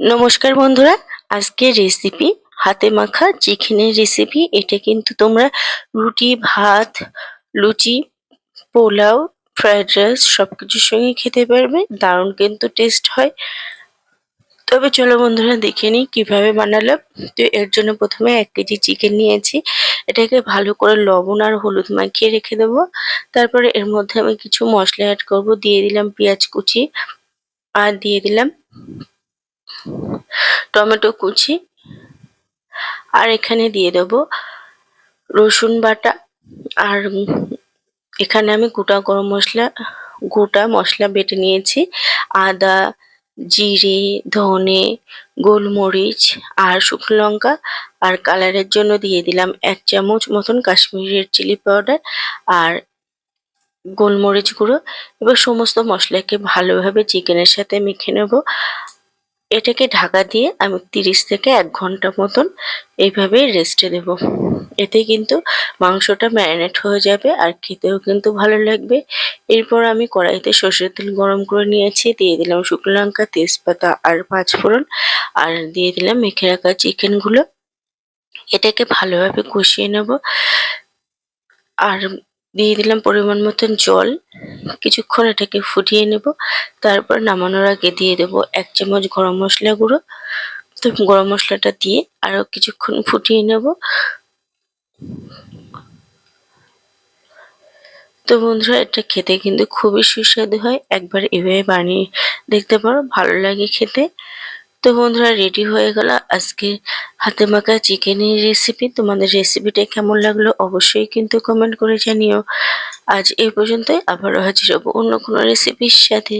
নমস্কার বন্ধুরা, আজকে রেসিপি হাতে মাখা চিকেনের রেসিপি এটা কিন্তু তোমরা রুটি, ভাত, লুচি, পোলাও ফ্রায়েড রাইস সব কিছুর সঙ্গে খেতে পারবে, দারুণ কিন্তু টেস্ট হয়। তবে চলো বন্ধুরা দেখে নিই কীভাবে বানালাম। তো এর জন্য প্রথমে এক কেজি চিকেন নিয়েছি, এটাকে ভালো করে লবণ আর হলুদ মাখিয়ে রেখে দেবো। তারপরে এর মধ্যে আমি কিছু মশলা অ্যাড করব, দিয়ে দিলাম পেঁয়াজ কুচি, আর দিয়ে দিলাম টমেটো কুচি আর এখানে দিয়ে দেবো রসুন বাটা। আর এখানে আমি গোটা গরম মশলা, গোটা মশলা বেটে নিয়েছি। আদা, জিরে, ধনে, গোলমরিচ আর শুকনো লঙ্কা। আর কালারের জন্য দিয়ে দিলাম এক চামচ মতন কাশ্মীরের চিলি পাউডার আর গোলমরিচ গুঁড়ো। এবার সমস্ত মশলাকে ভালোভাবে চিকেনের সাথে মেখে নেব। এটাকে ঢাকা দিয়ে আমি তিরিশ থেকে এক ঘণ্টা মতন এইভাবে রেস্টে দেব। এতে কিন্তু মাংসটা ম্যারিনেট হয়ে যাবে আর খেতেও কিন্তু ভালো লাগবে। এরপর আমি কড়াইতে সর্ষের তেল গরম করে নিয়েছি, দিয়ে দিলাম শুকনো লঙ্কা, তেজপাতা আর পাঁচফোড়ন আর দিয়ে দিলাম মেখে রাখা চিকেনগুলো এটাকে ভালোভাবে কষিয়ে নেব। আর দিয়ে দিলাম পরিমাণ মতন জল। কিছুক্ষণ এটাকে ফুটিয়ে নেব। তারপর নামানোর আগে দিয়ে দেব এক চামচ গরম মশলা গুঁড়ো। তো গরম মশলাটা দিয়ে আরও কিছুক্ষণ ফুটিয়ে নেব। তো বন্ধুরা, এটা খেতে কিন্তু খুবই সুস্বাদু হয়। একবার এভাবে বানিয়ে দেখতে পারো, ভালো লাগে খেতে। তো বন্ধুরা রেডি হয়ে গেল আজকে হাতে মাখা চিকেনের রেসিপি তোমাদের রেসিপিটা কেমন লাগল অবশ্যই কিন্তু কমেন্ট করে জানিও। আজ এই পর্যন্তই, আবারও হাজির হব অন্য কোনো রেসিপির সাথে।